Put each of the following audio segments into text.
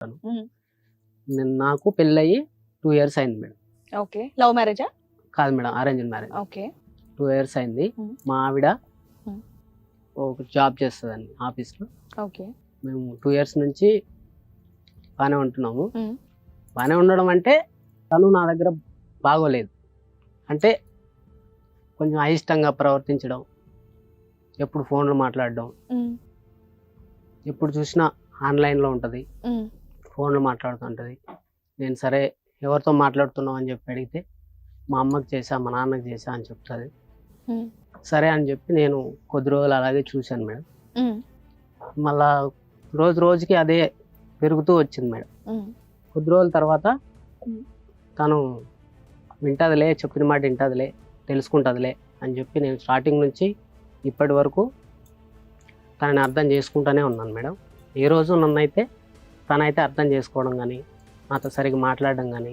ఉంటాను మ్మ్. నేను నాకు పెళ్ళయి టూ ఇయర్స్ అయింది మేడం ఓకే లవ్ మ్యారేజా కాదు madam arrange marriage okay two years అయింది. మా ఆవిడ. ఒక జాబ్ చేస్తుందండి ఆఫీస్లో ఓకే మేము టూ ఇయర్స్ నుంచి బాగానే ఉంటున్నాము. బాగానే ఉండడం అంటే తను నా దగ్గర బాగోలేదు అంటే కొంచెం అయిష్టంగా ప్రవర్తించడం ఎప్పుడు ఫోన్లో మాట్లాడడం. ఎప్పుడు చూసినా ఆన్లైన్లో ఉంటుంది. ఫోన్లో మాట్లాడుతుంటుంది నేను సరే ఎవరితో మాట్లాడుతున్నావు అని చెప్పి అడిగితే మా అమ్మకి చేసా మా నాన్నకి చేసా అని చెప్తుంది. సరే అని చెప్పి నేను కొద్ది రోజులు అలాగే చూశాను మేడం. మళ్ళా రోజు రోజుకి అదే పెరుగుతూ వచ్చింది మేడం. కొద్ది రోజుల తర్వాత. తను వింటదిలే చెప్పిన మాట వింటదిలే తెలుసుకుంటుందిలే అని చెప్పి నేను స్టార్టింగ్ నుంచి ఇప్పటి వరకు తనని అర్థం చేసుకుంటూనే ఉన్నాను మేడం ఏ రోజు నన్నైతే తనైతే అర్థం చేసుకోవడం కానీ నాతో సరిగ్గా మాట్లాడడం కానీ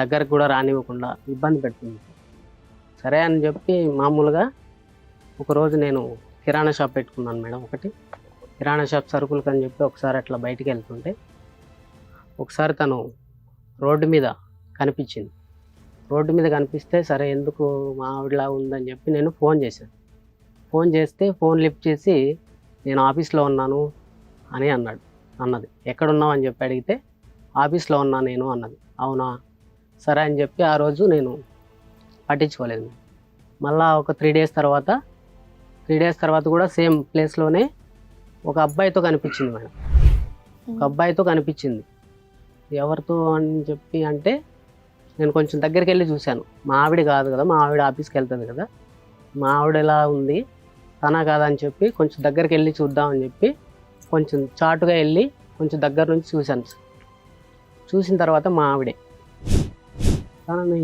దగ్గరకు కూడా రానివ్వకుండా ఇబ్బంది పెడుతుంది. సరే అని చెప్పి మామూలుగా ఒకరోజు నేను కిరాణా షాప్ పెట్టుకున్నాను మేడం ఒకటి. కిరాణా షాప్ సరుకులకు అని చెప్పి ఒకసారి అట్లా బయటికి వెళ్తుంటే ఒకసారి తను రోడ్డు మీద కనిపించింది. రోడ్డు మీద కనిపిస్తే సరే ఎందుకు మా ఆవిడలా ఉందని చెప్పి నేను ఫోన్ చేశాను. ఫోన్ చేస్తే ఫోన్ లిఫ్ట్ చేసి నేను ఆఫీస్లో ఉన్నాను అని అన్నాడు. అన్నది. ఎక్కడున్నావు అని చెప్పి అడిగితే ఆఫీస్లో ఉన్నా నేను అన్నది. అవునా? సరే అని చెప్పి ఆ రోజు నేను పట్టించుకోలేదు. మళ్ళా ఒక త్రీ డేస్ తర్వాత త్రీ డేస్ తర్వాత కూడా సేమ్ ప్లేస్లోనే ఒక అబ్బాయితో కనిపించింది మేడం. ఒక అబ్బాయితో కనిపించింది. ఎవరితో అని చెప్పి అంటే నేను కొంచెం దగ్గరికి వెళ్ళి చూశాను. మా ఆవిడ కాదు కదా మా ఆవిడ ఆఫీస్కి వెళ్తుంది కదా. మా ఆవిడ ఎలా ఉంది. తనా కాదా అని చెప్పి కొంచెం దగ్గరికి వెళ్ళి చూద్దామని చెప్పి కొంచెం చాటుగా వెళ్ళి కొంచెం దగ్గర నుంచి చూశాను సార్. చూసిన తర్వాత మా ఆవిడే తనని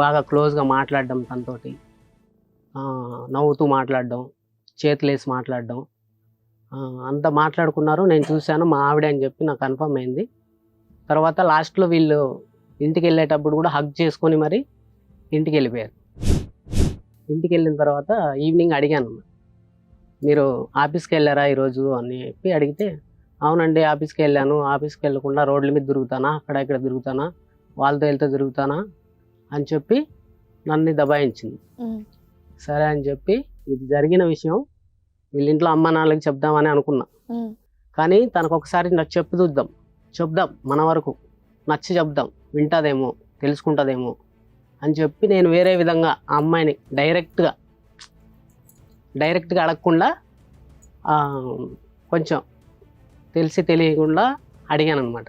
బాగా క్లోజ్గా మాట్లాడడం తనతో నవ్వుతూ మాట్లాడడం చేతులేసి మాట్లాడడం అంతా అంత మాట్లాడుకున్నారు. నేను చూశాను మా ఆవిడ అని చెప్పి నాకు కన్ఫర్మ్ అయింది. తర్వాత లాస్ట్లో వీళ్ళు ఇంటికి వెళ్ళేటప్పుడు కూడా హగ్ చేసుకొని మరి ఇంటికి వెళ్ళిపోయారు. ఇంటికి వెళ్ళిన తర్వాత ఈవినింగ్ అడిగాను మీరు ఆఫీస్కి వెళ్ళారా ఈరోజు అని చెప్పి అడిగితే అవునండి ఆఫీస్కి వెళ్ళాను. ఆఫీస్కి వెళ్ళకుండా రోడ్ల మీద తిరుగుతానా? అక్కడ ఇక్కడ తిరుగుతానా? వాళ్ళతో వెళ్తే తిరుగుతానా? అని చెప్పి నన్ను దబాయించింది. సరే అని చెప్పి ఇది జరిగిన విషయం వీళ్ళ ఇంట్లో అమ్మ నాన్నలకి చెప్దామని అనుకున్నా. కానీ తనకు ఒకసారి నాకు చెప్పు చూద్దాం. చెప్దాం మన వరకు. నచ్చి చెప్దాం. వింటదేమో తెలుసుకుంటుందేమో అని చెప్పి నేను వేరే విధంగా ఆ అమ్మాయిని డైరెక్ట్గా డైరెక్ట్గా అడగకుండా ఆ, కొంచెం తెలిసి తెలియకుండా అడిగాను అనమాట.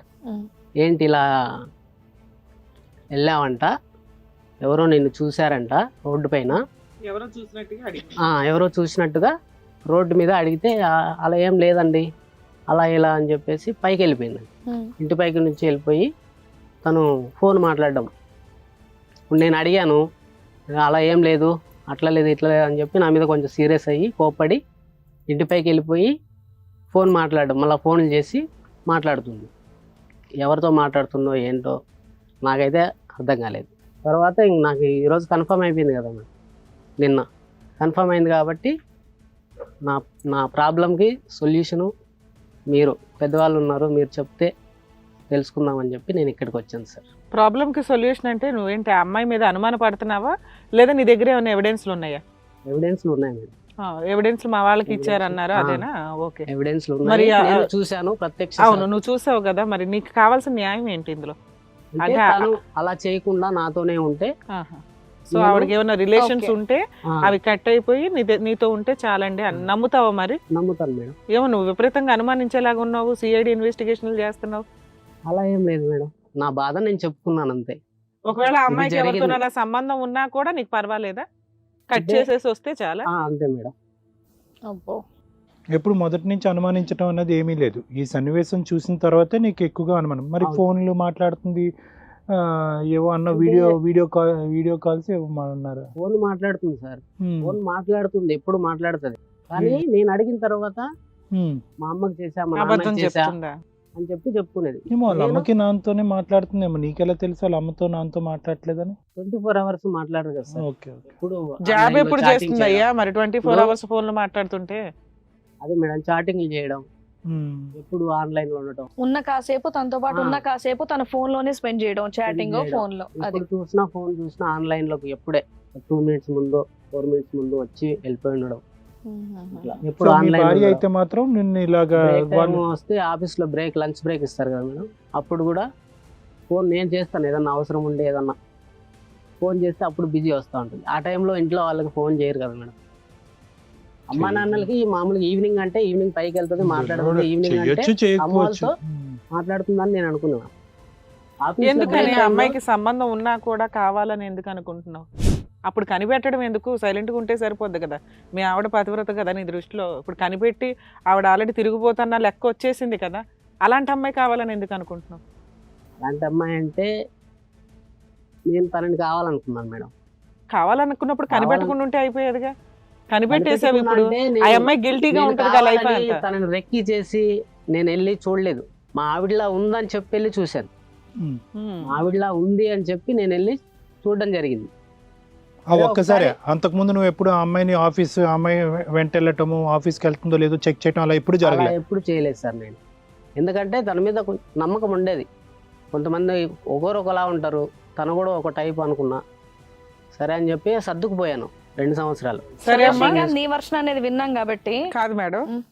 ఏంటి ఇలా వెళ్ళావంట? ఎవరో నిన్ను చూశారంట రోడ్డు పైన. ఎవరో చూసినట్టుగా ఎవరో చూసినట్టుగా రోడ్డు మీద అడిగితే "ఆ, అలా ఏం లేదండి. అలా ఇలా అని చెప్పేసి పైకి వెళ్ళిపోయింది. ఇంటి పైకి నుంచి వెళ్ళిపోయి తను ఫోన్ మాట్లాడడం. ఇప్పుడు నేను అడిగాను అలా ఏం లేదు. అట్లా లేదు ఇట్లా లేదు అని చెప్పి నా మీద కొంచెం సీరియస్ అయ్యి కోపడి ఇంటిపైకి వెళ్ళిపోయి ఫోన్ మాట్లాడడం మళ్ళీ ఫోన్లు చేసి మాట్లాడుతుంది. ఎవరితో మాట్లాడుతుందో ఏంటో నాకైతే అర్థం కాలేదు. తర్వాత ఇంక నాకు ఈరోజు కన్ఫర్మ్ అయిపోయింది కదా మేడం నిన్న. కన్ఫర్మ్ అయింది కాబట్టి నా నా ప్రాబ్లంకి సొల్యూషను మీరు పెద్దవాళ్ళు ఉన్నారు మీరు చెప్తే తెలుసుకుందామని చెప్పి నేను ఇక్కడికి వచ్చాను సార్. ప్రాబ్లం కి సొల్యూషన్ అంటే నువ్వేంటి ఆ అమ్మాయి మీద అనుమాన పడుతున్నావా? లేదా నీ దగ్గర ఏమైనా ఎవిడెన్స్లు ఉన్నాయా? ఎవిడెన్స్లు ఉన్నాయి మేడం. ఎవిడెన్స్ మా వాళ్ళకి. ఇచ్చారన్నారు. అదేనా? ఓకే. ఎవిడెన్స్లు మరి చూశాను ప్రత్యక్ష అవును నువ్వు చూసావు కదా మరి నీకు కావాల్సిన న్యాయం ఏంటి ఇందులో? అంటే అలా చేయకుండా నాతోనే ఉంటే సో ఆవిడకి ఏమైనా రిలేషన్స్. ఉంటే అవి కట్ అయిపోయి నీతో ఉంటే చాలండి అని నమ్ముతావా మరి? నమ్ముతాను మేడం. ఏమో నువ్వు విపరీతంగా అనుమానించేలాగా ఉన్నావు సిఐడి ఇన్వెస్టిగేషన్లు చేస్తున్నావు. అలా ఏం లేదు మేడం. నా బాధ నేను చెప్పుకున్నాను అంతే. ఒకవేళ అమ్మాయికి. ఎవరితోనైనా సంబంధం ఉన్నా కూడా నీకు పర్వాలేదా? కట్ చేసేసి వస్తే చాలా. ఆ, అంతే మేడం. అబ్బో. ఎప్పుడు మొదటి నుంచి అనుమానించడం అనేది ఏమీ లేదు. ఈ సన్నివేశం చూసిన తర్వాతే నీకు ఎక్కువగా అనుమానం. మరి అవును. ఫోన్లు మాట్లాడుతుంది ఆ, ఏవో అన్న video video call video calls ఏవో అన్నారు. ఫోన్ మాట్లాడుతుంది సార్. ఫోన్ మాట్లాడుతుంది ఎప్పుడు మాట్లాడుతుంది. కానీ నేను అడిగిన తర్వాత మా అమ్మకి చేసా మా అబద్ధం నాన్నకి చేసా చెప్తుందా? అని చెప్పి చెప్పుకునేది. ఏమో వాళ్ళ అమ్మకి నాన్నతోనే మాట్లాడుతుందేమో. నీకెలా తెలుసు? వాళ్ళ అమ్మతో నాన్నతో మాట్లాడలేదని ట్వంటీ ఫోర్ అవర్స్ మాట్లాడరు కదా సార్. Okay okay. ఇప్పుడు జాబ్ ఎప్పుడు చేస్తుంది అయ్యా మరి ట్వంటీ ఫోర్ అవర్స్ ఫోన్లో మాట్లాడుతుంటే? అదే మేడం చాటింగ్లు చేయడం. ఎప్పుడు ఆన్లైన్లో ఉండటం. ఉన్న కాసేపు తనతో పాటు. ఉన్న కాసేపు తన ఫోన్లోనే స్పెండ్ చేయడం. చాటింగ్. ఫోన్లో అది. చూసినా ఫోన్ చూసినా ఆన్లైన్లోకి ఎప్పుడే టూ మినిట్స్ ముందు ఫోర్ మినిట్స్ ముందు వచ్చి వెళ్ళిపోయి ఉండడం. మీ ఆన్లైన్ అయితే మాత్రం నిన్ను ఇలాగా వస్తే ఆఫీస్లో బ్రేక్ లంచ్ బ్రేక్ ఇస్తారు కదా మేడం. అప్పుడు కూడా ఫోన్ నేను చేస్తాను ఏదన్నా అవసరం ఉండి ఏదన్నా. ఫోన్ చేస్తే అప్పుడు బిజీ వస్తూ ఉంటుంది. ఆ టైంలో ఇంట్లో వాళ్ళకి ఫోన్ చేయరు కదా మేడం. అమ్మా. నాన్నలకి మామూలుగా ఈవినింగ్ అంటే ఈవినింగ్ పైకి వెళ్తుంది మాట్లాడుతుంది ఈవినింగ్ అంటే అమ్మవాళ్ళతో మాట్లాడుతుందని నేను అనుకున్నాను. ఎందుకని అమ్మాయికి సంబంధం ఉన్నా కూడా కావాలని ఎందుకు అనుకుంటున్నావు? అప్పుడు కనిపెట్టడం ఎందుకు? సైలెంట్గా ఉంటే సరిపోద్ది కదా. మీ ఆవిడ పతివ్రత కదా నీ దృష్టిలో. ఇప్పుడు కనిపెట్టి ఆవిడ ఆల్రెడీ తిరిగిపోతున్న లెక్క వచ్చేసింది కదా. అలాంటి అమ్మాయి కావాలని ఎందుకు అనుకుంటున్నావు? అలాంటి అమ్మాయి అంటే నేను తనని కావాలనుకున్నాను మేడం. కావాలనుకున్నప్పుడు కనిపెట్టకుండా ఉంటే అయిపోయేదిగా? కనిపెట్టేసావు ఇప్పుడు. ఆ అమ్మాయి గిల్టీగా ఉంటుంది కదా లైఫ్ తనని రెక్కి చేసి నేను వెళ్ళి చూడలేదు. మా ఆవిడలా ఉందని చెప్పి వెళ్ళి చూశాను. ఆవిడలా ఉంది అని చెప్పి నేను వెళ్ళి చూడడం జరిగింది. ఆ ఒక్కసారి అంతకు ముందు నువ్వు ఎప్పుడు ఆ అమ్మాయిని ఆఫీస్ ఆ అమ్మాయి వెంట వెళ్ళటము ఆఫీస్కి వెళ్తుందో లేదో చెక్ చేయటం అలా ఎప్పుడు జరగలేదు ఎప్పుడు చేయలేదు సార్ నేను. ఎందుకంటే తన మీద నమ్మకం ఉండేది. కొంతమంది ఒకరు ఒకలా ఉంటారు. తను కూడా ఒక టైప్ అనుకున్నా. సరే అని చెప్పి సర్దుకుపోయాను రెండు సంవత్సరాలు. సరే అమ్మా. శ్రీకాంత్ నీ వర్షన్ అనేది విన్నాం కాబట్టి. కాదు మేడం.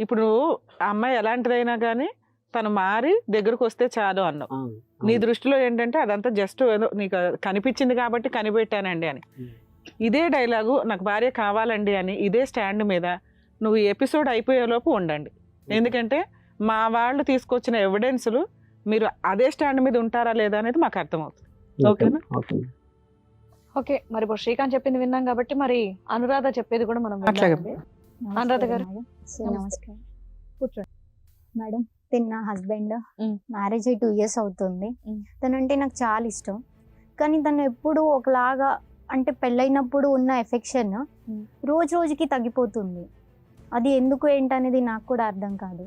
ఇప్పుడు ఆ అమ్మాయి ఎలాంటిదైనా కానీ తను మారి దగ్గరకు వస్తే చాలు అన్నావు. నీ. దృష్టిలో ఏంటంటే అదంతా జస్ట్ ఏదో నీకు కనిపించింది కాబట్టి కనిపెట్టానండి అని. ఇదే డైలాగు నాకు భార్య కావాలండి అని ఇదే స్టాండ్ మీద నువ్వు ఈ ఎపిసోడ్ అయిపోయేలోపు ఉండండి. ఎందుకంటే మా వాళ్ళు తీసుకొచ్చిన ఎవిడెన్స్లు మీరు అదే స్టాండ్ మీద ఉంటారా లేదా అనేది మాకు అర్థమవుతుంది. ఓకేనా? ఓకే. ఓకే మరి ఇప్పుడు శ్రీకాంత్ చెప్పింది విన్నాం కాబట్టి మరి అనురాధ చెప్పేది కూడా మనం అట్లాగే. అనురాధ గారు. నమస్కారం. కూర్చోండి. మేడం తిన్న హస్బెండ్. మ్యారేజ్ అయ్యి టూ ఇయర్స్ అవుతుంది. తనంటే నాకు చాలా ఇష్టం. కానీ తను ఎప్పుడు ఒకలాగా అంటే పెళ్ళైనప్పుడు ఉన్న ఎఫెక్షన్. రోజు రోజుకి తగ్గిపోతుంది. అది ఎందుకు ఏంటనేది నాకు కూడా అర్థం కాదు.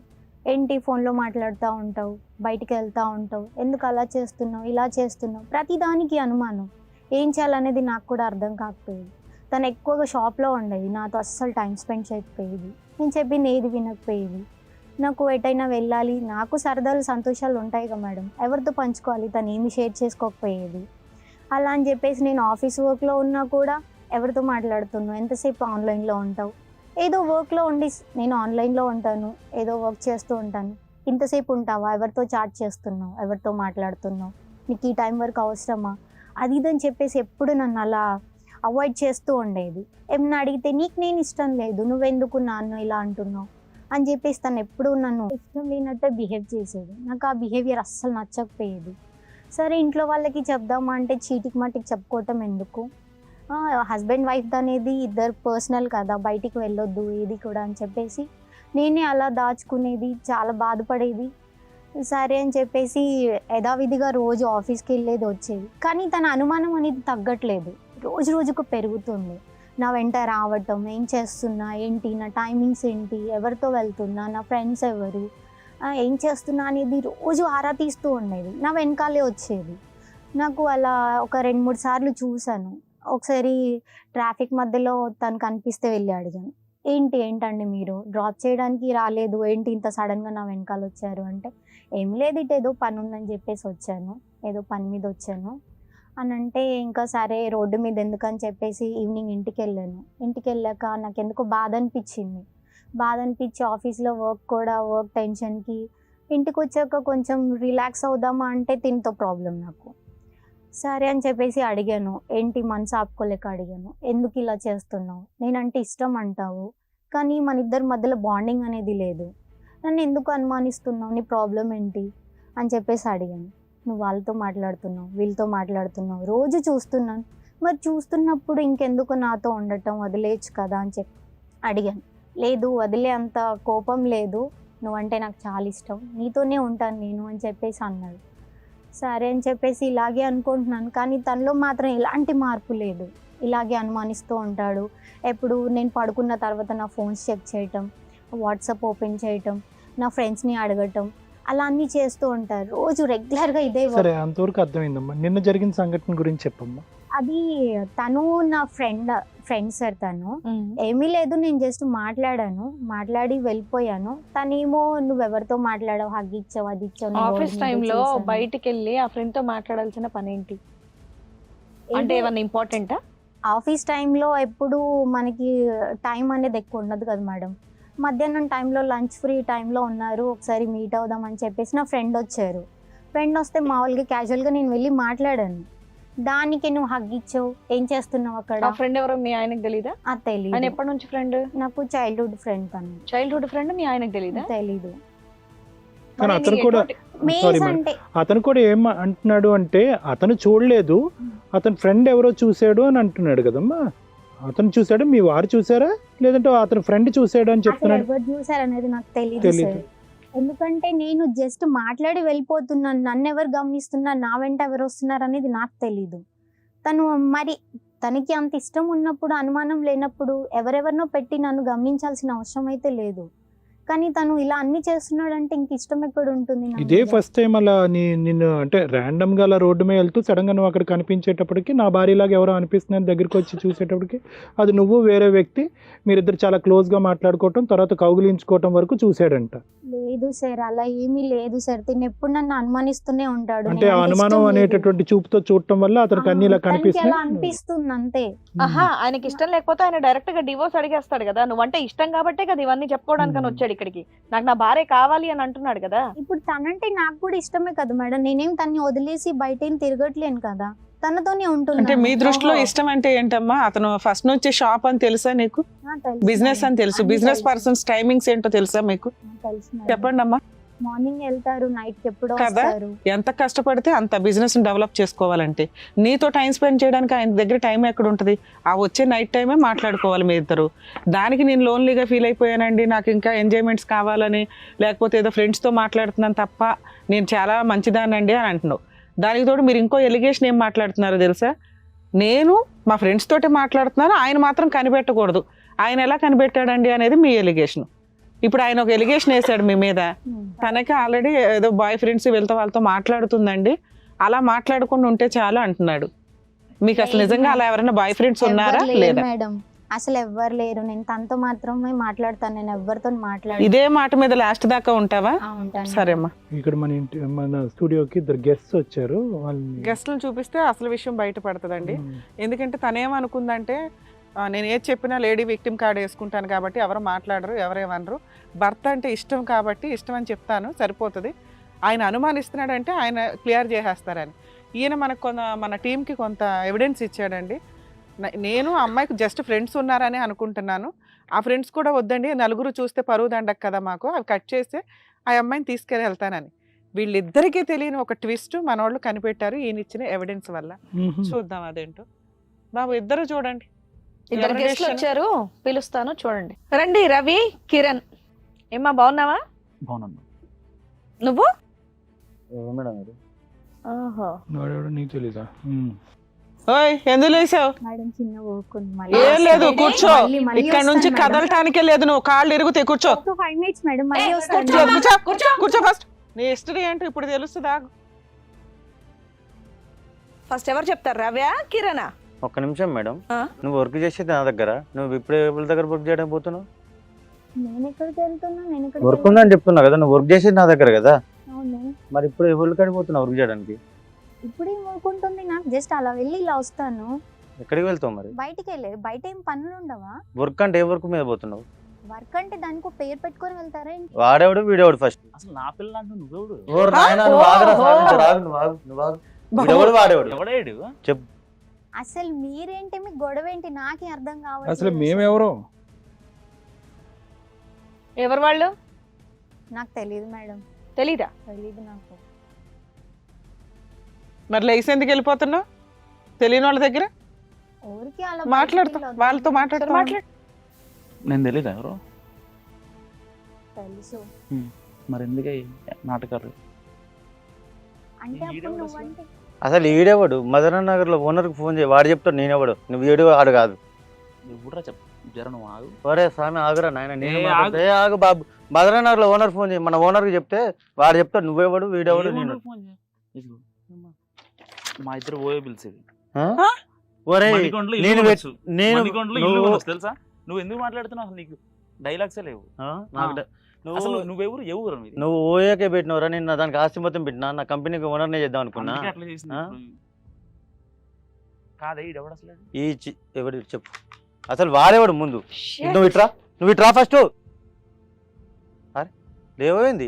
ఏంటి ఫోన్లో మాట్లాడుతూ ఉంటావు బయటికి వెళ్తూ ఉంటావు ఎందుకు అలా చేస్తున్నావు ఇలా చేస్తున్నావు ప్రతిదానికి అనుమానం. ఏం చేయాలనేది నాకు కూడా అర్థం కాకపోయేది. తను ఎక్కువగా షాప్లో ఉండేది నాతో అస్సలు టైం స్పెండ్ చేయకపోయేది. నేను చెప్పింది ఏది వినకపోయేది. నాకు ఎటైనా వెళ్ళాలి నాకు సరదాలు సంతోషాలు ఉంటాయి కదా మేడం. ఎవరితో పంచుకోవాలి? తను ఏమి షేర్ చేసుకోకపోయేది? అలా అని చెప్పేసి నేను ఆఫీస్ వర్క్లో ఉన్నా కూడా ఎవరితో మాట్లాడుతున్నావు? ఎంతసేపు ఆన్లైన్లో ఉంటావు? ఏదో వర్క్లో ఉండి నేను ఆన్లైన్లో ఉంటాను ఏదో వర్క్ చేస్తూ ఉంటాను. ఇంతసేపు ఉంటావా? ఎవరితో చాట్ చేస్తున్నావు? ఎవరితో మాట్లాడుతున్నావు? నీకు ఈ టైం వరకు అవసరమా? అది ఇదని చెప్పేసి ఎప్పుడు నన్ను అలా అవాయిడ్ చేస్తూ ఉండేది. ఏమన్నా అడిగితే నీకు నేను ఇష్టం లేదు నువ్వెందుకు నాన్ను ఇలా అంటున్నావు? అని చెప్పేసి తను ఎప్పుడు నన్ను ఇష్టం లేనట్టే బిహేవ్ చేసేది. నాకు ఆ బిహేవియర్ అస్సలు నచ్చకపోయేది. సరే ఇంట్లో వాళ్ళకి చెప్దామా అంటే చీటికి మట్టికి చెప్పుకోవటం ఎందుకు? హస్బెండ్ వైఫ్ అనేది ఇద్దరు పర్సనల్ కదా బయటికి వెళ్ళొద్దు ఏది కూడా అని చెప్పేసి నేనే అలా దాచుకునేది చాలా బాధపడేది. సరే అని చెప్పేసి యథావిధిగా రోజు ఆఫీస్కి వెళ్ళేది వచ్చేది. కానీ తన అనుమానం అనేది తగ్గట్లేదు. రోజు రోజుకు పెరుగుతుంది. నా వెంట రావటం ఏం చేస్తున్నా ఏంటి నా టైమింగ్స్ ఏంటి ఎవరితో వెళ్తున్నా నా ఫ్రెండ్స్ ఎవరు ఏం చేస్తున్నా అనేది రోజు ఆరా తీస్తూ ఉండేది. నా వెనకాలే వచ్చేది. నాకు అలా ఒక రెండు మూడు సార్లు చూశాను. ఒకసారి ట్రాఫిక్ మధ్యలో తను కనిపిస్తే వెళ్ళి అడిగాను. ఏంటి ఏంటండి మీరు? డ్రాప్ చేయడానికి రాలేదు. ఏంటి ఇంత సడన్గా నా వెనకాల వచ్చారు అంటే ఏం లేదు ఇటు ఏదో పని ఉందని చెప్పేసి వచ్చాను. ఏదో పని మీద వచ్చాను. అని అంటే ఇంకా సరే రోడ్డు మీద ఎందుకని చెప్పేసి ఈవినింగ్ ఇంటికి వెళ్ళాను ఇంటికి వెళ్ళాక నాకు ఎందుకో బాధ అనిపించింది బాధ అనిపించి ఆఫీస్లో వర్క్ కూడా వర్క్ టెన్షన్కి ఇంటికి వచ్చాక కొంచెం రిలాక్స్ అవుదామా అంటే దీనితో ప్రాబ్లం నాకు. సరే అని చెప్పేసి అడిగాను. ఏంటి మనసు ఆపుకోలేక అడిగాను. ఎందుకు ఇలా చేస్తున్నావు? నేనంటే ఇష్టం అంటావు. కానీ మన ఇద్దరి మధ్యలో బాండింగ్ అనేది లేదు. నన్ను ఎందుకు అనుమానిస్తున్నావు? నీ ప్రాబ్లం ఏంటి? అని చెప్పేసి అడిగాను. నువ్వు వాళ్ళతో మాట్లాడుతున్నావు వీళ్ళతో మాట్లాడుతున్నావు రోజు చూస్తున్నాను. మరి చూస్తున్నప్పుడు ఇంకెందుకు నాతో ఉండటం? వదిలేయచ్చు కదా అని చెప్పి అడిగాను. లేదు వదిలే అంత కోపం లేదు. నువ్వంటే నాకు చాలా ఇష్టం. నీతోనే ఉంటాను నేను అని చెప్పేసి అన్నాడు. సరే అని చెప్పేసి ఇలాగే అనుకుంటున్నాను. కానీ తనలో మాత్రం ఎలాంటి మార్పు లేదు. ఇలాగే అనుమానిస్తూ ఉంటాడు. ఎప్పుడు నేను పడుకున్న తర్వాత నా ఫోన్స్ చెక్ చేయటం వాట్సాప్ ఓపెన్ చేయటం నా ఫ్రెండ్స్ని అడగటం అలా అన్నీ చేస్తూ ఉంటారు. రోజు రెగ్యులర్గా ఇదే work. సరే అంతవరకు అర్థమైందమ్మా. నిన్న జరిగిన సంఘటన గురించి చెప్పమ్మా. అది తను నా ఫ్రెండ్ ఫ్రెండ్ సార్ తను. ఏమీ లేదు నేను జస్ట్ మాట్లాడాను. మాట్లాడి వెళ్ళిపోయాను. తనేమో నువ్వు ఎవరితో మాట్లాడావు? హగ్ ఇచ్చావు అది ఇచ్చావు ఆఫీస్ టైంలో చూశాను." బయటికి వెళ్ళి ఆ ఫ్రెండ్తో మాట్లాడాల్సిన పని ఏంటి? అంటే ఏమన్నా ఇంపార్టెంటా ఆఫీస్ టైంలో ఎప్పుడు మనకి టైం అనేది ఎక్కువ ఉండదు కదా మేడం. మధ్యాహ్నం టైంలో లంచ్ ఫ్రీ టైంలో ఉన్నారు ఒకసారి మీట్ అవుదాం అని చెప్పేసి నా ఫ్రెండ్ వచ్చారు. ఫ్రెండ్ వస్తే మామూలుగా క్యాజువల్గా నేను వెళ్ళి మాట్లాడాను. దానికి నువ్వు హగ్ ఇచ్చావు ఏం చేస్తున్నావు అక్కడ? ఆ ఫ్రెండ్ ఎవరో మీ ఆయనకు తెలీదా? తెలీదు. ఎప్పటి నుంచి ఫ్రెండ్? నాకు చైల్డ్హుడ్ ఫ్రెండ్ తను. చైల్డ్హుడ్ ఫ్రెండ్ మీ ఆయనకు తెలీదా? తెలీదు. అతను కూడా అతను కూడా ఏం అంటున్నాడు అంటే అతను చూడలేదు. అతని ఫ్రెండ్ ఎవరో చూశాడు అని అంటున్నాడు కదమ్మా. అతను చూశాడు మీ వారు చూసారా లేదంటే అతని ఫ్రెండ్ చూశాడు అని చెప్తున్నాడు? ఎవరు చూసారు అనేది నాకు తెలియదు. సార్. ఎందుకంటే నేను జస్ట్ మాట్లాడి వెళ్ళిపోతున్నాను నన్ను ఎవరు గమనిస్తున్నారు నా వెంట ఎవరు వస్తున్నారు అనేది నాకు తెలీదు. తను మరి తనకి అంత ఇష్టం ఉన్నప్పుడు అనుమానం లేనప్పుడు ఎవరెవరినో పెట్టి నన్ను గమనించాల్సిన అవసరం అయితే లేదు. కానీ తను ఇలా అన్ని చేస్తున్నాడంటే ఇంక ఇష్టం ఎక్కడ ఉంటుంది ఇదే? ఫస్ట్ టైం అలా నిన్ను అంటే ర్యాండమ్గా అలా రోడ్డు మీద వెళ్తూ సడన్గా నువ్వు అక్కడ కనిపించేటప్పటికి నా భార్యలాగా ఎవరో అనిపిస్తుందని దగ్గరికి వచ్చి చూసేటప్పటికి. అది నువ్వు వేరే వ్యక్తి మీరిద్దరు చాలా క్లోజ్గా మాట్లాడుకోవటం తర్వాత కౌగిలించుకోవటం వరకు చూసాడంట లేదు సార్ అలా ఏమీ లేదు సార్. తిని ఎప్పుడు నన్ను అనుమానిస్తూనే ఉంటాడు. అంటే అంటే అనుమానం. అనేటటువంటి చూపుతో చూడటం వల్ల అతనికి అన్ని ఇలా కనిపిస్తున్నాయి. అనిపిస్తుంది అంతే. ఆహా ఆయనకి ఇష్టం లేకపోతే ఆయన డైరెక్ట్గా డివోర్స్ అడిగేస్తాడు కదా. నువ్వంటే ఇష్టం కాబట్టే కదా ఇవన్నీ చెప్పుకోవడానికి. వచ్చాడు. ఇక్కడికి. నాకు నా భార్య కావాలి అని అంటున్నాడు కదా. ఇప్పుడు తనంటే నాకు కూడా ఇష్టమే కదా మేడం. నేనేం తన్ని వదిలేసి బయట ఏం తిరగట్లేను కదా. తనతోనే ఉంటున్నాను. అంటే మీ దృష్టిలో. ఇష్టం అంటే ఏంటమ్మా? అతను ఫస్ట్ నుంచి షాప్ అని తెలుసా నీకు? బిజినెస్. అని తెలుసు. బిజినెస్. పర్సన్స్ టైమింగ్స్ ఏంటో తెలుసా మీకు. చెప్పండి అమ్మా మార్నింగ్ వెళ్తారు నైట్ ఎప్పుడో కదా? వస్తారు. ఎంత కష్టపడితే అంత బిజినెస్ డెవలప్ చేసుకోవాలంటే. నీతో టైం స్పెండ్ చేయడానికి ఆయన దగ్గర టైం ఎక్కడ ఉంటుంది? ఆ వచ్చే నైట్ టైమే మాట్లాడుకోవాలి మీ ఇద్దరు. దానికి నేను లోన్లీగా ఫీల్ అయిపోయానండి. నాకు ఇంకా ఎంజాయ్మెంట్స్ కావాలని లేకపోతే ఏదో ఫ్రెండ్స్తో మాట్లాడుతున్నాను తప్ప నేను చాలా మంచిదానండి అని అంటున్నావు. దానికి తోడు మీరు ఇంకో ఎలిగేషన్ ఏం మాట్లాడుతున్నారో తెలుసా? నేను మా ఫ్రెండ్స్ తోటి మాట్లాడుతున్నాను ఆయన మాత్రం కనిపెట్టకూడదు. ఆయన ఎలా కనిపెట్టాడండి అనేది మీ ఎలిగేషన్ ఇప్పుడు ఆయన ఒక ఎలిగేషన్ వేశాడు మీ మీద. ఉమ్. తనకి ఆల్రెడీ ఏదో బాయ్ ఫ్రెండ్స్ వీళ్ళతో వాళ్ళతో మాట్లాడుతుందండి. అలా మాట్లాడకుండా ఉంటే చాలు అంటున్నాడు. మీకు అసలు నిజంగా అలా ఎవరైనా బాయ్ ఫ్రెండ్స్ ఉన్నారా? లేదా? మేడం. అసలు ఎవ్వరు లేరు. నేను తనతో మాత్రమే మాట్లాడతాను. నేను ఎవరితో మాట్లాడు ఇదే మాట మీద లాస్ట్ దాకా ఉంటావా? ఆ, ఉంటాను. సరే అమ్మా ఇక్కడ మన ఇంటి మన స్టూడియోకి ఇద్దరు గెస్ట్స్ వచ్చారు. వాళ్ళని గెస్ట్లు చూపిస్తే అసలు విషయం బయటపడుతుందండి. ఎందుకంటే తనేమనుకుందంటే నేను ఏది చెప్పినా లేడీ విక్టిమ్ కార్డ్ వేసుకుంటాను కాబట్టి ఎవరు మాట్లాడరు ఎవరేమనరు భర్త అంటే ఇష్టం కాబట్టి ఇష్టం అని చెప్తాను సరిపోతుంది. ఆయన అనుమానిస్తున్నాడంటే ఆయన క్లియర్ చేసేస్తారని. ఈయన మనకు కొంత మన టీంకి కొంత ఎవిడెన్స్ ఇచ్చాడండి. నేను అమ్మాయికి జస్ట్ ఫ్రెండ్స్ ఉన్నారని అనుకుంటున్నాను. ఆ ఫ్రెండ్స్ కూడా వద్దండి నలుగురు చూస్తే పరువు దండకు కదా మాకు అవి కట్ చేస్తే ఆ అమ్మాయిని తీసుకెళ్ళి వెళ్తానని వీళ్ళిద్దరికీ తెలియని ఒక ట్విస్ట్ మనోళ్ళు కనిపెట్టారు ఈయన ఇచ్చిన ఎవిడెన్స్ వల్ల. చూద్దాం అదేంటో. బాబు ఇద్దరు చూడండి. ఇద్దరు గెస్ట్లు? వచ్చారు పిలుస్తాను చూడండి రండి రవి కిరణ్ ఏమ్మా బాగున్నావా బాగున్నాను నువ్వు మేడం. వాడెవడో నీకు తెలీదా. ఓయ్ ఎందుకు లేసావు మేడం చిన్న వర్క్ ఉంది ఏం లేదు ఏంటి? కూర్చో ఇక్కడ నుంచి. కదలటానికే లేదు నువ్వు కాళ్ళు ఇరుగుతాయి కూర్చో ఒక ఫైవ్ మినిట్స్ మేడం మళ్ళీ ఏ, వస్తాను కూర్చో కూర్చో. కూర్చో కూర్చో. కూర్చో ఫస్ట్ నీ హిస్టరీ ఏంటో ఇప్పుడు తెలుస్తుందా ఫస్ట్ ఎవరు చెప్తారు రవ్యా కిరణా ఒక్క నిమిషం మేడం? నువ్వు వర్క్ చేసేది నా దగ్గర. నువ్వు ఇప్పుడే ఎవరి దగ్గర వర్క్ చేయడానికి పోతున్నావు? నేను ఎక్కడికి వెళ్తున్నా నేను ఎక్కడికి వర్క్ ఉందని చెప్తున్నావు కదా నువ్వు వర్క్ చేసేది నా దగ్గర కదా? అవును. మరి ఇప్పుడు ఎవరి కాడికి పోతున్నావు వర్క్ చేయడానికి? ఇప్పుడు ఉంటుంది నాకు. జస్ట్ అలా వెళ్ళి ఇలా వస్తాను. ఎక్కడికి వెళ్తావు మరి? బయటికి వెళ్ళే బయట ఏం పనులు ఉండవా? వర్క్ అంటే ఏ వర్క్ మీద పోతున్నావు? వర్క్ అంటే దానికి ఒక పేరు పెట్టుకొని వెళ్తారా ఏంటి? వాడేవాడు వీడేవాడు ఫస్ట్ అసలు నా పిల్ల అంటే నువ్వెవడు? నాయనా, నువ్వు ఆగురా నువ్వు ఆగు, నువ్వు ఆగు, నువ్వు ఆగు. వీడెవడు వాడేవాడు? ఎవడేడు? అసలు మీరేంటి? మీకు గొడవ ఏంటి నాకే అర్థం కావట్లేదు అసలు మేమెవరో? ఎవరు వాళ్ళు? నాకు తెలియదు మేడం. తెలీదా? తెలియదు నాకు. మరి లేచి ఎందుకు వెళ్ళిపోతున్నావు? తెలియని వాళ్ళ దగ్గర? ఊరికి అలా మాట్లాడుతా బయటికి. వాళ్ళతో మాట్లాడుతా మాట్లాడు. నేను తెలీదా ఎవరు? తెలుసు. మరి ఎందుకే నాటకాలు? అంటే అప్పుడు నువ్వంటే అసలు ఈడేవాడు మదన లో ఓనర్కి ఫోన్ చేయి వాడు చెప్తాడు నేనేవాడు నువ్వు ఏడు వాడు కాదు ఎవడరా చెప్ జర నువ్వు ఆగు ఒరే స్వామి ఆగురా నాయన నేను ఏ, మాట్లాడతా. ఏ ఆగు బాబు మదన నగర్లో ఓనర్ ఫోన్ చేయి మన ఓనర్కి చెప్తే వాడు చెప్తాడు నువ్వేవాడు వీడేవాడు నేను ఊరు ఫోన్ చేయి? ఇదిగో. అమ్మా. మా ఇద్దరు ఓయో ఆ? మణికొండలో ఇల్లు నేను కొనొచ్చు. నేను మణికొండలో ఇల్లు నువ్వు- కొనొచ్చు తెలుసా నువ్వు ఎందుకు మాట్లాడుతున్నావు అసలు నీకు డైలాగ్సే లేవు ఆ? నాకు డ- అసలు నువ్వు నువ్వెవరు? ఎవరు? నువ్వు ఓయాకే పెట్టినవరా? నేను నా దానికి ఆస్తి మొత్తం పెట్టినా? నా కంపెనీకి ఓనర్నే చేద్దాం అనుకున్నా? అట్లా. కాదే ఈడెవడు అసలు? ఈ చి- ఎవడు చెప్పు. అసలు వాడేవాడు ముందు? నువ్వు ఇట్రా? నువ్వు ఇట్రా ఫస్ట్ అరే లేవైంది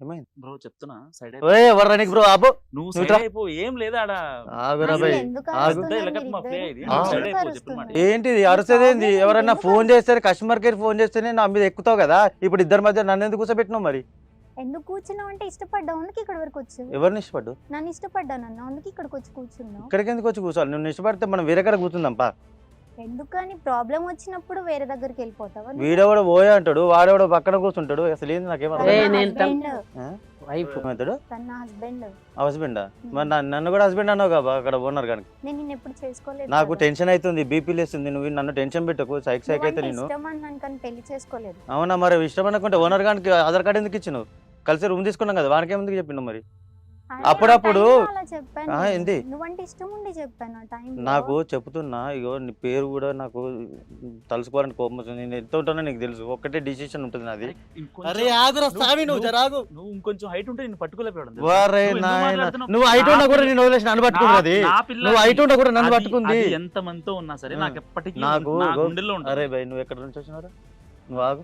ఏమైంది? బ్రో చెప్తున్నా. సైడ్ ఓయ్ ఎవరు నీకు బ్రో? ఆపు. నువ్వు నువ్వు సైడ్ ఇట్రా. అయిపో. ఏం లేదా ఆడ? ఆగురా అసలు భయ్. ఎందుకు ఆగు. అరుస్తున్నారు ఇలకట్ మా వీళ్ళిద్దరు? ఇది. ఆ. సైడ్ అయిపో, ఎందుకు చెప్పు మాట. అరుస్తున్నారు? ఏంటిది? అరుసేదేంది ఎందుకు ఫోన్ అరుస్తున్నారు? చేస్తే కస్టమర్ కేర్ ఫోన్ చేస్తేనే నా మీద ఎక్కుతావు కదా? ఇప్పుడు ఇద్దరి మధ్య నన్ను ఎందుకు కూర్చోబెట్టినావు మరి? ఎందుకు కూర్చున్నావు అంటే ఇష్టపడ్డావు? అందుకే ఇక్కడ వరకు వచ్చావు. ఎవరిని ఇష్టపడ్డు నన్ను ఇష్టపడ్డానన్నా అందుకే ఇక్కడికి వచ్చి కూర్చున్నావు. ఇక్కడికి ఎందుకు వచ్చి కూర్చోవాలి? నువ్వు ఇష్టపడితే మనం వేరే కాడ కూర్చుందాంపా. ఎందుకని ప్రాబ్లం వచ్చినప్పుడు వేరే దగ్గరికి వెళ్ళిపోతావా? వీడెవడో పోయా అంటాడు వాడెవడో పక్కన కూర్చుంటాడు. అసలు ఏంది నాకేం తన అర్థం ఏయ్, కాదు. నేను తమ్- husband, వైఫ్. ఏమవుతాడు తన హస్బెండ్. హస్బెండా? మరి నా- నన్ను కూడా హస్బెండ్ అన్నావు కదా అక్కడ ఓనర్ కానీ నేను నిన్ను ఎప్పుడు చేసుకోలేదు నాకు కదా. టెన్షన్ అవుతుంది బీపీ లేస్తుంది నువ్వు నన్ను టెన్షన్ పెట్టకు సైక్ సైక్ అయితే నేను ఇష్టం అన్నాను కానీ పెళ్ళి చేసుకోలేదు. అవునా మరి ఇష్టం అనుకుంటే ఓనర్ గానికి ఆధార్ కార్డు ఎందుకు ఇచ్చినావు? కలిసి రూమ్ తీసుకున్నాం కదా వానికి ఎందుకు చెప్పినావు మరి? అప్పుడప్పుడు- ఆ టైంలో అలా చెప్పాను ఆ, ఏంది? నువ్వంటే ఇష్టం ఉండి చెప్పాను ఆ టైం నాకు చెప్తున్నా ఇగో నీ పేరు కూడా నాకు తలుసుకోవాలని కోపం వస్తుంది. నేను ఎంత ఉంటానో నీకు తెలుసు. ఒక్కటే డిసిషన్ ఉంటుంది నాది. ఇంకొంచెం- అరే ఆగురా నువ్వు- స్వామి నువ్వు నువ్వు- జరాగు. నువ్వు ఇంకొంచెం హైట్ ఉంటే నేను పట్టుకోలేకపోయాడు వారే నాయన నువ్వు హైట్ ఉన్నా కూడా నేను వదిలేసి నన్ను పట్టుకున్నది నువ్వు హైట్ ఉన్నా కూడా నన్ను పట్టుకుంది. ఎంత మందితో ఉన్నా సరే. నాకు ఎప్పటికీ నాకు నా గో- గుండెల్లో ఉంటుంది. అరే భయ్ నువ్వు ఎక్కడ నుంచి వచ్చినారా నువ్వు ఆగు.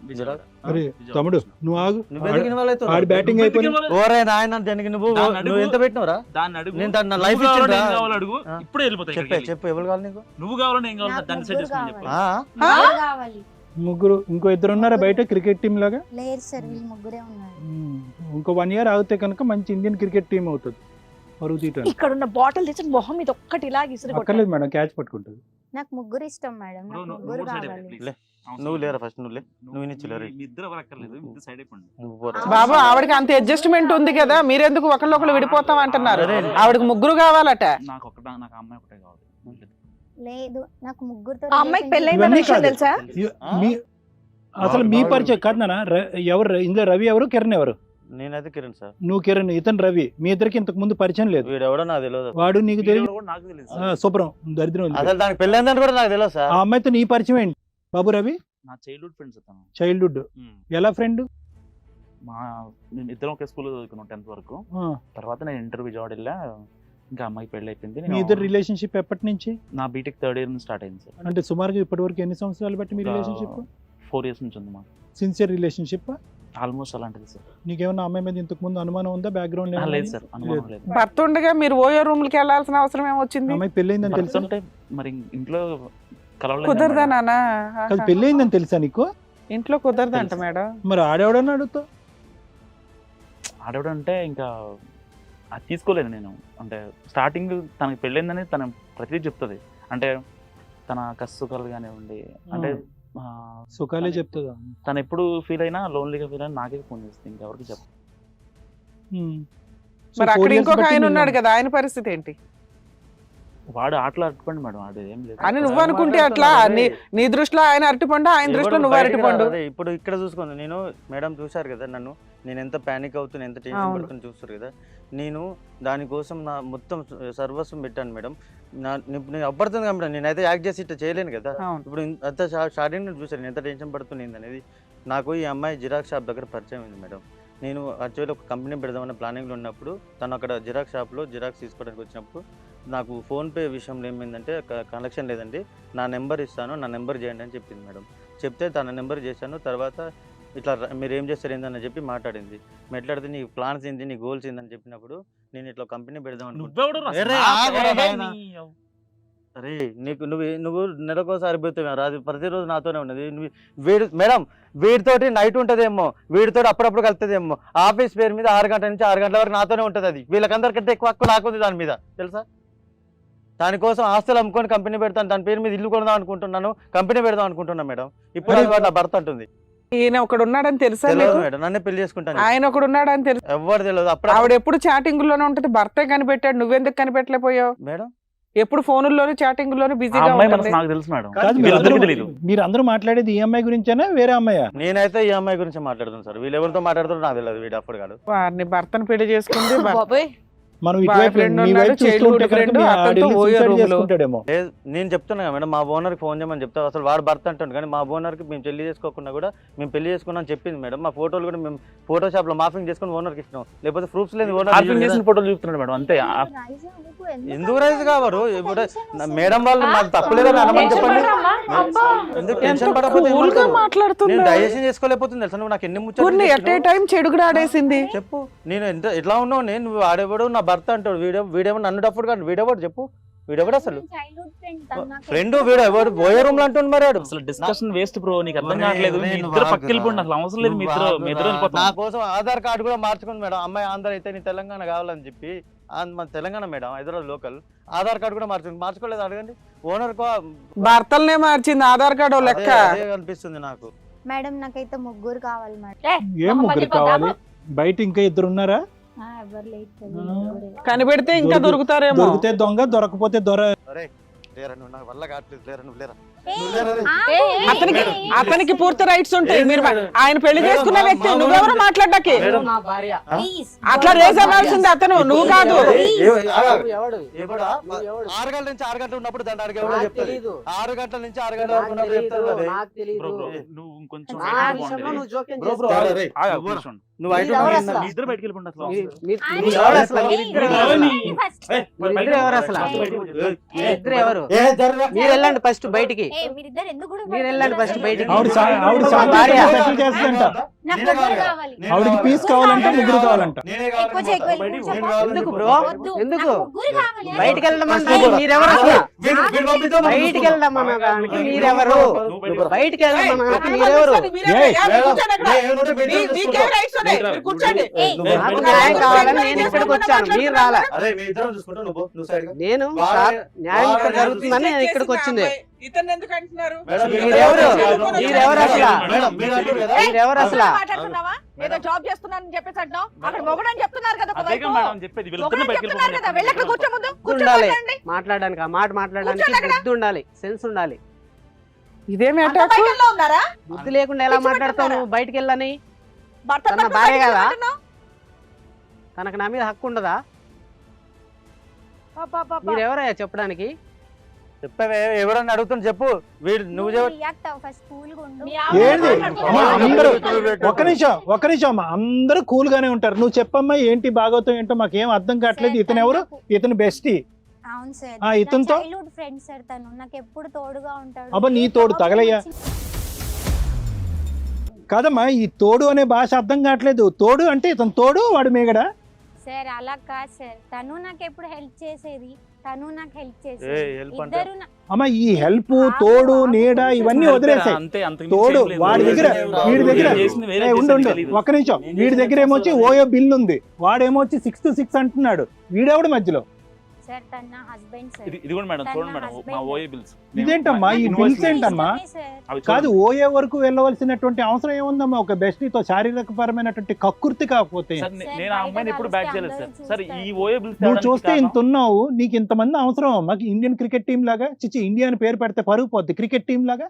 అరే తమ్ముడు. నువ్వు ఆగు. నువ్వు? ఆడి బ్యాటింగ్ అయిపోయింది? ఓరే నాయన దానికి నువ్వు దాన్ని అడుగు. నువ్వు ఎంత పెట్టినవరా? దాన్ని అడుగు. నేను దాన్ని నా నువ్వు లైఫ్ ఇచ్చిందా కావాలో అడుగు. ఆ. ఇప్పుడే వెళ్ళిపోతాయి చెప్పే చెప్పు ఎవరు కావాలి నీకు? నువ్వు కావాలో నేను కావాలో? నాకు దాన్ని సెట్ ముగ్గురు చేసుకుని చెప్పు. ఆ? ముగ్గురు కావాలి. ముగ్గురు ఇంకో ఇద్దరు ఉన్నారా బయట క్రికెట్ టీం లాగా? లేరు సార్ వీళ్ళు ముగ్గురే ఉన్నారు. ఉమ్, ఇంకో వన్ ఇయర్ ఆగితే కనుక మంచి ఇండియన్ క్రికెట్ టీం అవుతుంది. పరుగు తీయటానికి. ఇక్కడ ఉన్న బాటిల్ తెచ్చి మొహం మీద ఒక్కటి ఇలా ఇసురు అక్కర్లేదు మేడం క్యాచ్ పట్టుకుంటుంది. నాకు ముగ్గురు ఇష్టం మేడం. బ్రో, నాకు నువ్వు- ముగ్గురు కావాలి. లే. నువ్వు. లేరా ఫస్ట్ నువ్వు లే. నువ్వు ఇచ్చి ఇద్దరు ఎవరు అక్కర్లేదు ఇద్దరు సైడ్ అయిపోండి. బాబు ఆవిడకి అంత అడ్జస్ట్మెంట్ ఉంది కదా మీరెందుకు ఒకళ్ళొకళ్ళు విడిపోతాం అంటున్నారు? ఆవిడకి ముగ్గురు కావాలట. నాకు ఒకట నాకు అమ్మాయి ఒకటే కావాలి. లేదు నాకు ముగ్గురుతో అమ్మాయికి విషయం కాదు. తెలుసా? అసలు మీ పరిచయం కాదు నాన్న. ఎవరు ఇందులో రవి ఎవరు కిరణ్ ఎవరు? నేనైతే కిరణ్ సార్. నువ్వు కిరణ్ ఇతను రవి. మీ ఇద్దరికి ఇంతకు ముందు పరిచయం లేదు. వీడు ఎవడో నాకు తెలియదు వాడు నీకు తెలియదు వీడెవడో కూడా నాకు తెలియదు ఆ, సార్. శుభ్రం దరిద్రం. అసలు దానికి పెళ్ళైందని కూడా నాకు తెలియదు సార్. ఆ అమ్మాయితో నీ పరిచయం ఏంటి? బాబు రవి? నా చైల్డ్హుడ్ ఫ్రెండ్స్ అతను. చైల్డ్హుడ్. ఎలా ఫ్రెండ్ మా మేము ఇద్దరం ఒకే స్కూల్లో చదువుకున్నాం టెన్త్ వరకు. తర్వాత నేను ఇంటర్వ్యూ విజయవాడ వెళ్ళా. ఇంకా అమ్మాయి పెళ్ళి అయిపోయింది. మీ నేను- ఇద్దరు రిలేషన్షిప్ ఎప్పటి నుంచి? నా బీటెక్ థర్డ్ ఇయర్ నుంచి స్టార్ట్ అయింది సార్. అంటే సుమారుగా ఇప్పటి వరకు ఎన్ని సంవత్సరాలు బట్టి మీ రిలేషన్షిప్ ఫోర్ ఇయర్స్ నుంచి ఉంది మాకు. సిన్సియర్ రిలేషన్షిప్ ఆల్మోస్ట్ అలాంటిది సార్. నీకేమన్నా అమ్మాయి మీద ఇంతకు ముందు అనుమానం ఉందా? బ్యాక్గ్రౌండ్ లేదు సార్ అనుమానం లేదు. భర్త ఉండగా మీరు ఓయో రూమ్లకి వెళ్ళాల్సిన అవసరం ఏమొచ్చింది? అమ్మాయి పెళ్ళైందని తెలుసా? అంటే మరి ఇంట్లో కుదరదా నానా? కాదు పెళ్ళైందని తెలుసా నీకు? ఇంట్లో కుదరదంట. మేడం. మరి ఆడేవాడని అడుగుతావు? ఆడవడంటే ఇంకా అది తీసుకోలేదు నేను. అంటే స్టార్టింగ్ తనకి పెళ్ళైందని తన ప్రతిదీ చెప్తుంది. అంటే తన కష్టసుఖాలు కానివ్వండి అంటే ఆ, సుఖాలే చెప్తుందా? తను ఎప్పుడు ఫీల్ అయినా లోన్లీగా ఫీల్ అయినా నాకే ఫోన్ చేస్తుంది. ఇంకెవరికి చెప్ప మరి అక్కడ ఇంకొక ఆయన నేను- ఉన్నాడు కదా ఆయన పరిస్థితి ఏంటి? వాడు ఆటలు అట్టుకోండి మేడం వాడు ఏం లేదు. అని నువ్వు అనుకుంటే అట్లా నీ నీ దృష్టిలో ఆయన అరటిపండు ఆయన దృష్టిలో నువ్వు అరటిపండు. అదే ఇప్పుడు ఇక్కడ చూసుకోండి నేను మేడం చూశారు కదా నన్ను నేను ఎంత ప్యానిక్ అవుతున్నా ఎంత టెన్షన్. పడుతున్నా చూస్తారు కదా. నేను దానికోసం నా మొత్తం సర్వస్వం పెట్టాను మేడం. నా నేను నేను అబ్బడుతుంది కదా మేడం నేనైతే యాక్ట్ చేసి ఇట్లా చేయలేను కదా. ఇప్పుడు అంత స్టార్టింగ్ చూసాను ఎంత టెన్షన్ పడుతుంది అనేది నాకు ఈ అమ్మాయి జిరాక్స్ షాప్ దగ్గర పరిచయం అయింది మేడం. నేను యాక్చువల్లీ ఒక కంపెనీ పెడదామన్న ప్లానింగ్లో ఉన్నప్పుడు తను అక్కడ జిరాక్స్ షాప్లో జిరాక్స్ తీసుకోవడానికి వచ్చినప్పుడు నాకు ఫోన్పే విషయంలో ఏమైందంటే కనెక్షన్ లేదండి. నా నెంబర్ ఇస్తాను నా నెంబర్ చేయండి అని చెప్పింది మేడం. చెప్తే తన నెంబర్ చేశాను తర్వాత ఇట్లా మీరు ఏం చేస్తారు ఏందని చెప్పి మాట్లాడింది. మాట్లాడితే నీ ప్లాన్స్ ఏంటి నీ గోల్స్ ఏందని చెప్పినప్పుడు నేను ఇట్లా కంపెనీ పెడదాం రా? అరే, నీకు నువ్వు నువ్వు నెలకోసారి పోతావు రాదు ప్రతిరోజు నాతోనే ఉన్నది. నువ్వు వీడు మేడం వీడితోటి నైట్ ఉంటుందేమో వీడితోటి అప్పుడప్పుడు కలుతుందేమో ఆఫీస్ పేరు మీద ఆరు గంటల నుంచి ఆరు గంటల వరకు నాతోనే ఉంటుంది అది. వీళ్ళకందరికంటే ఎక్కువ హక్కు నాకుంది దాని మీద. తెలుసా? దానికోసం ఆస్తులు అమ్ముకొని కంపెనీ పెడతాను దాని పేరు మీద ఇల్లు కొడదాం అనుకుంటున్నాను కంపెనీ పెడదాం అనుకుంటున్నా మేడం. ఇప్పుడు నా భర్త అంటుంది. ఈయన ఒకడు ఉన్నాడని తెలుసా మేడం నన్నే పెళ్ళి చేసుకుంటాను. ఆయన ఒకడు ఉన్నాడని తెలుసు. ఎవరు తెలియదు అప్పుడు ఆవిడ ఎప్పుడు చాటింగ్లోనే ఉంటది భర్తే కనిపెట్టాడు నువ్వెందుకు కనిపెట్టలేకపోయావు? మేడం. ఎప్పుడు ఫోనుల్లోనూ చాటింగ్ లోను బిజీగా నాకు తెలుసు మేడం. మీరు అందరూ మాట్లాడేది ఈ అమ్మాయి గురించేనా వేరే అమ్మాయా? నేనైతే ఈ అమ్మాయి గురించి మాట్లాడుతాను సార్. వీళ్ళు ఎవరితో మాట్లాడుతారో నాకు తెలియదు వీడు అప్పుడు కాదు. వారిని భర్తను పెళ్ళి బాబోయ్. మనం నేను చెప్తున్నా కదా మేడం మా ఓనర్కి ఫోన్ చేయమని చెప్తా. అసలు వాడు భర్త అంటుండు కానీ మా ఓనర్కి మేము పెళ్ళి చేసుకోకుండా కూడా మేము పెళ్ళి చేసుకున్నాం చెప్పింది మేడం. మా ఫోటోలు కూడా మేము ఫోటో షాప్లో మాఫింగ్ చేసుకుని ఓనర్కి ఇచ్చినాం లేకపోతే ప్రూఫ్స్ లేదు ఓనర్ చేసిన ఫోటోలు చూపుతున్నాడు మేడం అంతే. ఎందుకు రైజ్ కావరు? ఇప్పుడు మేడం వాళ్ళు నాకు తప్పలేదని అనమని చెప్పండి. ఎందుకు టెన్షన్ పడకపోతే? నేను డైజెషన్ చేసుకోలేకపోతుంది తెలుసా? నువ్వు నాకు ఎన్ని పూర్ణి ఎట్ ఏ ముచ్చట్లు టైం చెడుగుడు ఆడేసింది చెప్పు. నేను ఎంత ఎట్లా ఉన్నావు? నేను నువ్వు ఆడేవాడు నా భర్త అంటాడు వీడియో వీడేమో నన్ను డప్పుడు కాదు వీడేవాడు చెప్పు? వీడెవడు అసలు? ఫ్రెండ్ వీడు ఎవడు? పోయే రూమ్లో అంటుండు మరి వాడు. అసలు డిస్కషన్ వేస్ట్ బ్రో నీకు అర్థం కావట్లేదు. మీ ఇద్దరు అసలు అవసరం లేదు మీ ఇద్దరు మీ ఇద్దరు నా కోసం ఆధార్ కార్డు కూడా మార్చుకుంది మేడం. అమ్మాయి ఆంధ్ర అయితే నీ తెలంగాణ కావాలని చెప్పి ఆ- మన Telangana madam Hyderabad local. Aadhaar card కూడా మార్చుకుంది మార్చుకోలేదు అడగండి. ఓనర్ భర్తలనే మార్చింది ఆధార్ కార్డు లెక్క. అనిపిస్తుంది నాకు. మేడం నాకైతే ముగ్గురు కావాలి మేడం. ఏం ముగ్గురు కావాలి? బయట ఇంకా ఇద్దరు ఉన్నారా? కనిపెడితే ఇంకా దొరికి- దొరుకుతారేమో. దొరికితే దొంగ దొరకపోతే దొర వల్ల కావట్లేదు. లేరా నువ్వు? లేరా? అతనికి అతనికి పూర్తి రైట్స్ ఉంటాయి. మీరు? ఆయన పెళ్ళి చేసుకున్న వ్యక్తి నువ్వెవరు మాట్లాడడానికి. అట్లా రేజ్ అవ్వాల్సింది అతను. నువ్వు కాదు? ఆరు గంటల నుంచి ఆరు గంటలు ఉన్నప్పుడు చెప్తాడు. ఆరు గంటల నుంచి ఆరు గంటల వరకు ఉన్నప్పుడు చెప్తాడు నువ్వు ఇద్దరు బయటికి వెళ్ళిపోండి అసలు ఎవరు. మీరు వెళ్ళండి ఫస్ట్ బయటికి మీరిద్దరు ఎందుకు కూడా మీరు వెళ్ళండి ఫస్ట్ బయటికి. ఆవిడ సా- ఆవిడ మా శాంతి భార్య. సెటిల్ చేస్తుందంట. నాకు నేనే ముగ్గురు కావాలి. కావాలి నేను ఆవిడకి కావాలి. పీస్ కావాలంటే ముగ్గురు కావాలంట. నేనే ఎక్కువ కావాలి చేయకు, వెళ్ళి బయటికి కూర్చో. నేను కావాలి. ఎందుకు బ్రో వద్దు, ఎందుకు? నాకు ముగ్గురు కావాలి. బయటికి ఫస్ట్ మీరెవరు అసలు వీడు- వీడు పంపిద్దాం, మనం బయటికి దానికి మీరెవరు బయటికి ఏయ్, మీరెవరు ఏయ్, కూర్చోండి నాకు న్యాయం కావాలని నేను ఇక్కడికి వచ్చాను మీరు రాలా. అరే మీ ఇద్దరం చూసుకుంటా నువ్వు. నువ్వు సైడ్గా. నేను సార్ న్యాయం ఇక్కడ జరుగుతుందని నేను ఇక్కడికి వచ్చింది ఇతను ఎందుకు అంటున్నారు? మేడం, మీరు మీరెవరు? ఎవరు? మీరెవరు అసలు? మేడం, మీరు అంటారు కదా? మీరెవరు అసలు మాట్లాడుతున్నావా? ఏదో జాబ్ చేస్తున్నానని చెప్పేసి అంటున్నావు? అక్కడ మొగడని చెప్తున్నారు కదా అదే ఒకవైపు. మేడం చెప్పేది వీళ్ళిద్దరిని మొగడని బయటికి చెప్తున్నారు కదా వెళ్ళి అక్కడ కూర్చో ముందు. కూర్చో ఉండాలి మాట్లాడండి. మాట్లాడడానికి ఆ మాట మాట్లాడడానికి. బుద్ధి ఉండాలి సెన్స్ ఉండాలి. ఇదేమి అటాక్ బుద్ధి లేకుండా ఎలా మాట్లాడతావు? నువ్వు? బయటికి వెళ్ళని? తన భార్య కదా? తనకు నా మీద హక్కు ఉండదా. మీరెవరయ్యా చెప్పడానికి? చెప్పవే ఎవరన్నా అడుగుతున్నా చెప్పు. వీడు నువ్వు చెప్పు రియాక్ట్ అవ్వ ఫస్ట్ కూల్గా ఉండు. మీ ఆవిడ ఏంది? మాట్లాడుతున్నా. అమ్మా, అందరూ ఒక్క నిమిషం ఒక్క నిమిషం అమ్మా. అందరూ కూల్ గానే ఉంటారు. నువ్వు చెప్పమ్మా ఏంటి బాగోతం ఏంటో మాకు ఏం అర్థం కావట్లేదు. ఇతను ఎవరు? ఇతను బెస్టీ అవును సార్ ఆ, ఇతనితో? చైల్డ్హుడ్ ఫ్రెండ్ సార్ తను. నాకు ఎప్పుడు తోడుగా ఉంటాడు. అబ్బా, నీ తోడు తగలయ్యా. కాదమ్మా ఈ తోడు అనే భాష అర్థం కావట్లేదు. తోడు అంటే ఇతను తోడు వాడు మేగడా? సార్ అలా కాదు సార్ తను నాకు ఎప్పుడు హెల్ప్ చేసేది. తను నాకు హెల్ప్ ఏ చేసేది హెల్ప్ అంటే? ఇద్దరు నా- అమ్మా ఈ హెల్ప్ తోడు నీడ ఇవన్నీ వదిలేసాయి. అంతే తోడు వాడి దగ్గర వీడి దగ్గర. చేసింది వేరే ఏ, ఉండు ఉండు తెలీదు. ఒక్క నిమిషం. వీడి దగ్గర ఏమొచ్చి ఓయో బిల్ ఉంది. వాడేమో వచ్చి సిక్స్ టు సిక్స్ అంటున్నాడు. వీడెవడు మధ్యలో? సార్ తన హస్బెండ్ సార్. ఇది కూడా మేడం చూడండి మేడం. మా ఓఏ బిల్స్. ఇదేంటమ్మా ఈ బిల్స్ ఏంటమ్మా? కాదు. ఓయే వరకు వెళ్ళవలసినటువంటి అవసరం ఏముందమ్మా? ఒక బెస్టీతో శారీరక పరమైనటువంటి కక్కుర్తి కాకపోతే. నేను ఆ అమ్మాయిని ఎప్పుడు బ్యాక్ చేయలేదు సార్. సార్ ఈ. ఓఏ బిల్స్ నువ్వు చూస్తే ఇంత ఉన్నావు నీకు ఇంతమంది అవసరం. మాకు ఇండియన్ క్రికెట్ టీం లాగా చిచి ఇండియా అని పేరు పెడితే పరుగు పోద్ది క్రికెట్ టీం లాగా.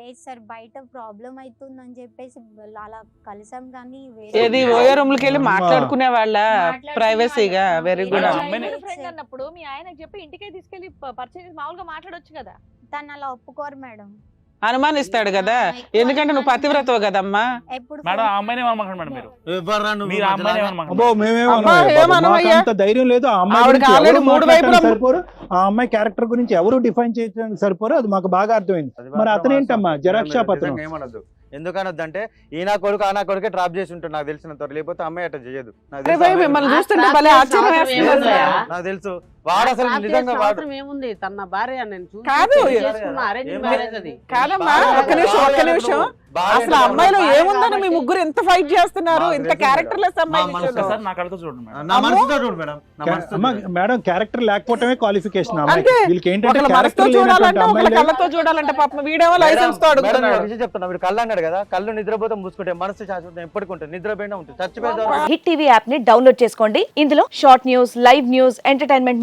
లేదు సార్ బయట ప్రాబ్లం అవుతుందని చెప్పేసి అలా కలిసాం కానీ ఏది ఓయో రూమ్ లకి వెళ్ళి. మాట్లాడుకునే వాళ్ళ ప్రైవసీగా వెరీ గుడ్ అన్నప్పుడు మీ ఆయనకి చెప్పి ఇంటికే తీసుకెళ్ళి పరిచయం చేసి మామూలుగా మాట్లాడొచ్చు కదా? తను అలా ఒప్పుకోరు మేడం. అనుమానిస్తాడు కదా. ఎందుకంటే నువ్వు పతివ్రతవు కదమ్మా. ఎప్పుడు మేడం ఆ అమ్మాయిని ఏమనుకుంటున్నారు మేడం మీరు? ఎవర్రా నువ్వు? మీరు ఆ అమ్మాయిని మధ్యలో? అబ్బో అమ్మా, ఏమనవయ్యా? మేమేమో ధైర్యం లేదు. ఆ అమ్మాయి ఆవిడకి గురించి already ఎవరు మూడు వైపులా- సరిపోరు. ఆ అమ్మాయి క్యారెక్టర్ గురించి ఎవరు డిఫైన్ చేయడానికి సరిపోరు. అది మాకు బాగా అర్థమైంది. అది మరి మాత్రం అతనేంటమ్మా వాస్తవం. జెరాక్స్ షాప్ అతను నిజంగా ఏమనొద్దు. ఎందుకనొద్దంటే ఈ నా కొడుకు ఆ నా కొడుకే డ్రాప్ చేసి ఉంటాడు. నాకు తెలిసినంత వరకు. లేకపోతే అమ్మాయి అట్లా చేయదు. నాకు అరే తెలుసు భయ్ అమ్మాయి- మిమ్మల్ని ఆ చూస్తుంటే ట్రాప్ భలే చేసిన ఆశ్చర్యం అవసరం వేస్తుంది. ఏముందయ్యా? నాకు తెలుసు. వాడు అసలు నిజంగా వాడు ఏముంది? తన భార్య నేను కాదు. కాదమ్మా ఒక్క నిమిషం ఒక్క నిమిషం. అసలు అమ్మాయిలో ఏముందని మీ ముగ్గురు ఎంత ఫైట్ చేస్తున్నారు? ఇంత క్యారెక్టర్ లెస్ అమ్మాయి మేడం. క్యారెక్టర్ లేకపోవటమే క్వాలిఫికేషన్. వీళ్ళకి ఏంటంటే మనసుతో చూడాలంటే ఒకళ్ళ కళ్ళతో చూడాలంటే పాపం వీడేమో లైసెన్స్తో అడుగుతున్నాడు. చెప్తున్నా మీరు కళ్ళు అన్నాడు కదా? కళ్ళు నిద్రపోతే మూసుకుంటే మనసు శాశ్వతం ఎప్పటికి ఉంటుంది. నిద్రపోయినా ఉంటుంది చచ్చిపోయేంత వరకు హిట్ టీవీ యాప్ని డౌన్లోడ్ చేసుకోండి. ఇందులో short news live news entertainment